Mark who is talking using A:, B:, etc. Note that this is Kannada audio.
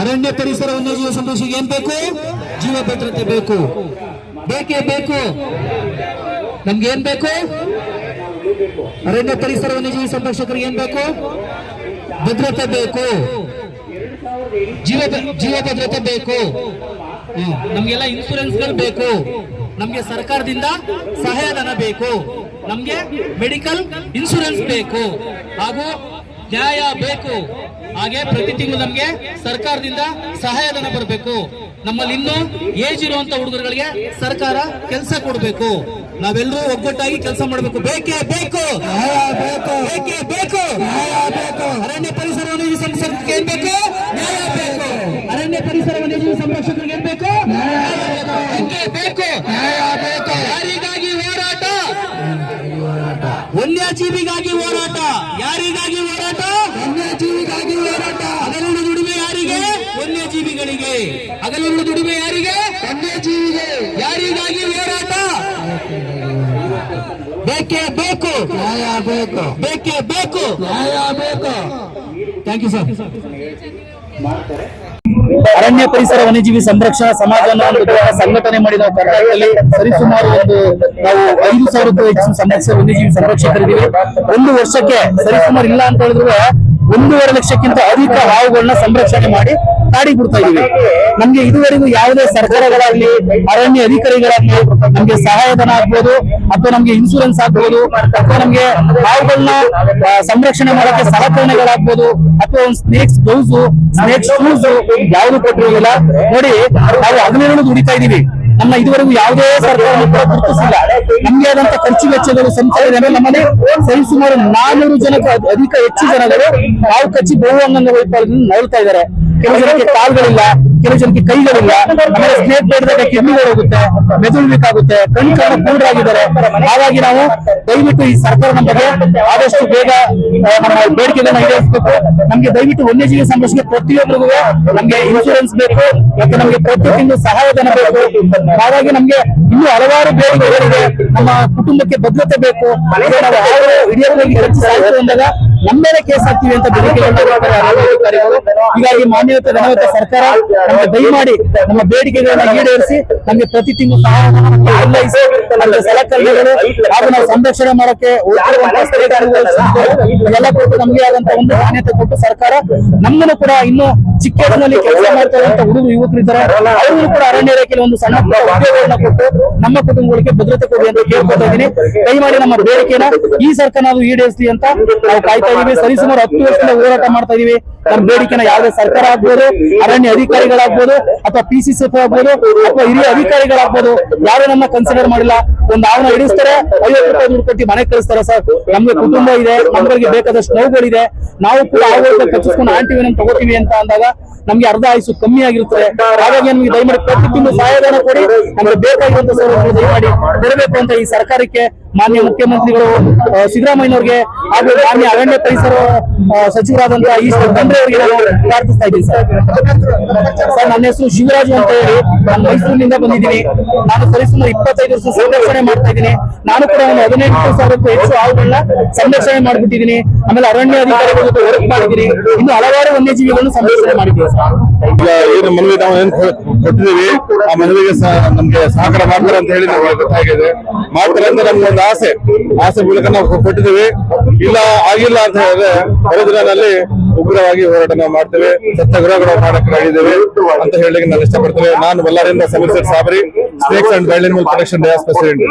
A: ಅರಣ್ಯ ಪರಿಸರ ಸಂರಕ್ಷಿಸಿ ಏನ್ ಬೇಕು? ಜೀವ ಭದ್ರತೆ ಬೇಕು. ಬೇಕೇ ಬೇಕು? ನಮ್ಗೆ ಏನ್ ಬೇಕು? ಅರಣ್ಯ ಪರಿಸರ ವನ್ಯಜೀವಿ ಸಂರಕ್ಷಕರಿಗೆ ಏನ್ ಬೇಕು? ಭದ್ರತೆ ಬೇಕು. ಜೀವ ಜೀವ ಭದ್ರತೆ ಬೇಕು. ನಮ್ಗೆಲ್ಲ ಇನ್ಸೂರೆನ್ಸ್ಗಳು ಬೇಕು. ನಮ್ಗೆ ಸರ್ಕಾರದಿಂದ ಸಹಾಯಧನ ಬೇಕು. ನಮ್ಗೆ ಮೆಡಿಕಲ್ ಇನ್ಸೂರೆನ್ಸ್ ಬೇಕು. ಹಾಗೂ ನ್ಯಾಯ ಬೇಕು. ಹಾಗೆ ಪ್ರತಿ ತಿಂಗಳು ನಮ್ಗೆ ಸರ್ಕಾರದಿಂದ ಸಹಾಯಧನ ಬರಬೇಕು. ನಮ್ಮಲ್ಲಿ ಇನ್ನೂ ಏಜ್ ಇರುವಂತ ಹುಡುಗರುಗಳಿಗೆ ಸರ್ಕಾರ ಕೆಲಸ ಕೊಡಬೇಕು. ನಾವೆಲ್ಲರೂ ಒಗ್ಗಟ್ಟಾಗಿ ಕೆಲಸ ಮಾಡಬೇಕು. ಬೇಕೇ ಬೇಕು. ಬೇಕೇ ಬೇಕು. ಅರಣ್ಯ ಪರಿಸರವನ್ನು ಸಂರಕ್ಷಕರಿಗೆ ಏನ್ ಬೇಕು? ನ್ಯಾಯ ಅರಣ್ಯ ಪರಿಸರವನ್ನು ಸಂರಕ್ಷಕರಿಗೆ ಏನ್ ಬೇಕೇ ಬೇಕು. ಯಾರಿಗಾಗಿ ಹೋರಾಟ? ವನ್ಯಜೀವಿಗಾಗಿ ಹೋರಾಟ. ಹಗಲಿನ ದುಡಿಮೆ ಯಾರಿಗೆ? ಜೀವಿಗೆ. ಯಾರಿಗಾಗಿ ಹೋರಾಟ? ಬೇಕೇ ಬೇಕು. ನ್ಯಾಯ ಬೇಕು. ಬೇಕೇ ಬೇಕು. ನ್ಯಾಯ ಬೇಕು. ಥ್ಯಾಂಕ್ ಯು ಸರ್ ಅರಣ್ಯ ಪರಿಸರ ವನ್ಯಜೀವಿ ಸಂರಕ್ಷಣಾ ಸಮಾಜ ಒಂದು ದೊಡ್ಡ ಸಂಘಟನೆ ಮಾಡಿದ ನಾವು ಕರ್ನಾಟಕದಲ್ಲಿ ಸರಿಸುಮಾರು ಒಂದು ನಾವು ಐದು ಸಾವಿರಕ್ಕೂ ಹೆಚ್ಚು ಸಮಸ್ಯೆ ವನ್ಯಜೀವಿ ಸಂರಕ್ಷಕರಿದ್ದೀವಿ. ಒಂದು ವರ್ಷಕ್ಕೆ ಸರಿಸುಮಾರು ಇಲ್ಲ ಅಂತ ಹೇಳಿದ್ರೆ. ಒಂದೂವರೆ ಲಕ್ಷಕ್ಕಿಂತ ಅಧಿಕ ಹಾವುಗಳನ್ನ ಸಂರಕ್ಷಣೆ ಮಾಡಿ ಕಾಡಿಗೆ ಬಿಡ್ತಾ ಇದೀವಿ ನಮ್ಗೆ ಇದುವರೆಗೂ ಯಾವುದೇ ಸರ್ಕಾರಗಳಾಗ್ಲಿ, ಅರಣ್ಯ ಅಧಿಕಾರಿಗಳಾಗ್ಲಿ ನಮ್ಗೆ ಸಹಾಯಧನ ಆಗ್ಬೋದು, ಅಥವಾ ನಮ್ಗೆ ಇನ್ಶೂರೆನ್ಸ್ ಆಗ್ಬೋದು, ಅಥವಾ ನಮ್ಗೆ ಹಾವುಗಳನ್ನ ಸಂರಕ್ಷಣೆ ಮಾಡಕ್ಕೆ ಸಲಕರಣೆಗಳಾಗ್ಬೋದು, ಅಥವಾ ಒಂದು ಸ್ನೇಕ್ಸ್ ಗ್ಲೌಸ್ ಸ್ನೇಕ್ಸ್ ಶೂಸ್ ಯಾವುದು ಕೊಟ್ಟಿರೋದಿಲ್ಲ ನೋಡಿ, ನಾವು ಹಗಲಿರುಳು ದುಡಿತಾ ಇದೀವಿ ನಮ್ಮ ಇದುವರೆಗೂ ಯಾವುದೇ ಸರ್ಕಾರ ಕೂಡ ಗುರುತಿಸಿಲ್ಲ. ನಮ್ಗೆ ಆದಂತ ಖರ್ಚು ವೆಚ್ಚಗಳು ಸಂಸ್ಥೆ ನಮ್ಮಲ್ಲಿ ಸರಿಸುಮಾರು ನಾನೂರು ಜನಕ್ಕೆ ಅಧಿಕ ಹೆಚ್ಚು ಜನಗಳು ಹಾವು ಕಚ್ಚಿ ಬಹು ಅಂಗಾಂಗ ವೈಫಲ್ಯದಿಂದ ನೋಡ್ತಾ ಇದ್ದಾರೆ. ಕೆಲವು ಜನಕ್ಕೆ ಕಾಲ್ಗಳಿಲ್ಲ ಕೆಲವು ಜನಕ್ಕೆ ಕೈಗಳಿಲ್ಲ. ಆಮೇಲೆ ಸ್ನೇಹ ಬೇಡದಾಗ ಕಿಡ್ನಿಗಳು ಹೋಗುತ್ತೆ ಮೆದುಳು ಬೇಕಾಗುತ್ತೆ ಕಣ್ಣು ಕಣ್ಣು ಆಗಿದ್ದಾರೆ ಹಾಗಾಗಿ ನಾವು ದಯವಿಟ್ಟು ಈ ಸರ್ಕಾರ ನಮಗೆ ಆದಷ್ಟು ಬೇಗ ನಮ್ಮ ಬೇಡಿಕೆಗಳನ್ನ ಈಡೇರಿಸಬೇಕು. ನಮ್ಗೆ ದಯವಿಟ್ಟು ವನ್ಯಜೀವಿ ಸಂರಕ್ಷಣೆ ಪ್ರತಿಯೊಬ್ಬರಿಗೂ ನಮ್ಗೆ ಇನ್ಶೂರೆನ್ಸ್ ಬೇಕು ಮತ್ತೆ ನಮ್ಗೆ ಪ್ರತಿ ತಿಂಗಳು ಸಹಾಯಧನ ಬೇಕು. ಹಾಗಾಗಿ ನಮ್ಗೆ ಇನ್ನೂ ಹಲವಾರು ಬೇಡಿಕೆಗಳಿವೆ. ನಮ್ಮ ಕುಟುಂಬಕ್ಕೆ ಭದ್ರತೆ ಬೇಕು. ನಾವು ಹಾವು ಹಿಡಿಯೋದ್ರಲ್ಲಿ ಹೆಚ್ಚು ಸಹಾಯ ಅಂದಾಗ ನಮ್ಮ ಮೇಲೆ ಕೇಸ್ ಹಾಕ್ತೀವಿ ಅಂತ ಬೇಡಿಕೆ ಹೀಗಾಗಿ ಮಾನ್ಯತ ಧನವಂತ ಸರ್ಕಾರ ನಮಗೆ ದಯಮಾಡಿ ನಮ್ಮ ಬೇಡಿಕೆಗಳನ್ನ ಈಡೇರಿಸಿ ನಮಗೆ ಪ್ರತಿ ತಿಂಗಳು ಸಹ ನಮ್ಗೆ ಸಲಕರಣೆಗಳು ಹಾಗೂ ನಾವು ಸಂರಕ್ಷಣೆ ಮಾಡೋಕೆ ಇದೆಲ್ಲ ಕೊಟ್ಟು ನಮಗೆ ಆದಂತ ಒಂದು ಮಾನ್ಯತೆ ಕೊಟ್ಟು ಸರ್ಕಾರ ನಮ್ಮನ್ನು ಕೂಡ ಇನ್ನು ಚಿಕ್ಕ ವಯಸ್ಸಿನಲ್ಲಿ ಕೆಲಸ ಮಾಡ್ತಾ ಹುಡುಗರು ಹುಡುಗರು ಯುವಕರಿದ್ದಾರೆ ಅವರು ಕೂಡ ಅರಣ್ಯ ಇಲಾಖೆಯಲ್ಲಿ ಒಂದು ಸಣ್ಣ ಉದ್ಯೋಗಗಳನ್ನ ಕೊಟ್ಟು ನಮ್ಮ ಕುಟುಂಬಗಳಿಗೆ ಭದ್ರತೆ ಕೊಡಿ ಅಂತ ಕೇಳ್ಕೊತಾ ಇದ್ದೀನಿ. ದಯಮಾಡಿ ನಮ್ಮ ಬೇಡಿಕೆನ ಈ ಸರ್ಕಾರ ನಾವು ಈಡೇರಿಸಲಿ ಅಂತ ನಾವು ಕಾಯ್ತಾ ಇದೀವಿ ಸರಿಸುಮಾರು ಹತ್ತು ವರ್ಷದಿಂದ ಹೋರಾಟ ಮಾಡ್ತಾ ಇದೀವಿ ನಮ್ಮ ಬೇಡಿಕೆನ ಯಾವುದೇ ಸರ್ಕಾರ ಆಗ್ಬೋದು ಅರಣ್ಯ ಅಧಿಕಾರಿಗಳಾಗ್ಬೋದು ಅಥವಾ ಪಿಸಿಸಿಎಫ್ ಆಗ್ಬೋದು ಅಥವಾ ಹಿರಿಯ ಅಧಿಕಾರಿಗಳಾಗ್ಬೋದು ಯಾರು ನಮ್ಮ ಕನ್ಸಿಡರ್ ಮಾಡಿಲ್ಲ. ಒಂದು ಅವನ ಹಿಡಿಸ್ತಾರೆ ಐವತ್ತು ರೂಪಾಯಿ ದುಡ್ಡು ಕೊಟ್ಟು ಮನೆ ಕಳಿಸ್ತಾರೆ ಸರ್. ನಮ್ಗೆ ಕುಟುಂಬ ಇದೆ ನಮ್ಗಳಿಗೆ ಬೇಕಾದಷ್ಟು ನೋವುಗಳಿದೆ. ನಾವು ಕೂಡ ಆವಾಗ ಕಚ್ಚಿಸ್ಕೊಂಡು ಆಂಟಿವಿನ ತಗೋತೀವಿ ಅಂತ ಅಂದಾಗ ನಮ್ಗೆ ಅರ್ಧ ಆಯುಸು ಕಮ್ಮಿ ಆಗಿರುತ್ತೆ. ಹಾಗಾಗಿ ನಮ್ಗೆ ದಯಮಾಡಿ ಪ್ರತಿ ತಿಂಗಳು ಸಹಾಯಧನ ಕೊಡಿ. ನಮ್ಗೆ ಬೇಕಾಗಿರುವಂತ ದಯಮಾಡಿ ಕೊಡಬೇಕು ಅಂತ ಈ ಸರ್ಕಾರಕ್ಕೆ ಮಾನ್ಯ ಮುಖ್ಯಮಂತ್ರಿಗಳು ಸಿದ್ದರಾಮಯ್ಯನವರಿಗೆ ಹಾಗೂ ಮಾನ್ಯ ಅರಣ್ಯ ಪರಿಸರ ಸಚಿವರಾದಂತಹ ಈಶ್ವರ್ ಖಂಡ್ರೆ ಅವರಿಗೆ ಪ್ರಾರ್ಥಿಸ್ತಾ ಇದ್ದೀನಿ, ಸರ್. ಸರ್, ನನ್ನ ಹೆಸರು ಶಿವರಾಜು ಅಂತ ಹೇಳಿ ನಾನು ಮೈಸೂರಿನಿಂದ ಬಂದಿದ್ದೀನಿ. ನಾನು ಸರಿಸುಮಾರು ಇಪ್ಪತ್ತೈದು ವರ್ಷ ಸಂರಕ್ಷಣೆ ಮಾಡ್ತಾ ಇದ್ದೀನಿ. ನಾನು ಕೂಡ ಒಂದು ಹದಿನೆಂಟು ಸಾವಿರಕ್ಕೂ ಹೆಚ್ಚು ಹಾವುಗಳನ್ನ ಸಂರಕ್ಷಣೆ ಮಾಡಿಬಿಟ್ಟಿದ್ದೀನಿ. ಆಮೇಲೆ ಅರಣ್ಯ ಅಧಿಕಾರಿಗಳ ಜೊತೆ ವರ್ಕ್ ಮಾಡಿದ್ದೀನಿ. ಇನ್ನು ಹಲವಾರು ವನ್ಯಜೀವಿಗಳನ್ನು ಸಂರಕ್ಷಣೆ ಮಾಡಿದ್ದೀನಿ, ಸರ್.
B: ಏನು ಮನವಿ ನಾವು ಏನ್ ಕೊ- ಆ ಮನವಿಗೆ ನಮ್ಗೆ ಸಹಕಾರ ಮಾಡ್ತಾರೆ ಅಂತ ಹೇಳಿ ಗೊತ್ತಾಗಿದೆ. ಮಾಡ್ತಾರೆ ಅಂತ ನಮ್ಗೆ ಆಸೆ. ಆಸೆ ಮೂಲಕ ನಾವು ಕೊಟ್ಟಿದ್ದೀವಿ. ಇಲ್ಲ, ಆಗಿಲ್ಲ ಅಂತ ಹೇಳಿದ್ರೆ ಹೊರದಿನಲ್ಲಿ ಉಗ್ರವಾಗಿ ಹೋರಾಟ ನಾವು ಮಾಡ್ತೇವೆ. ಸತ್ಯಾಗ್ರಹಗಳು ಮಾಡಕ್ಕೆ ಆಗಿದ್ದೇವೆ ಅಂತ ಹೇಳಿ ನಾನು ಇಷ್ಟಪಡ್ತೇವೆ ನಾನು ಬಳ್ಳಾರಿಯಿಂದ Sameer Sabari snakes and wild animal protection day president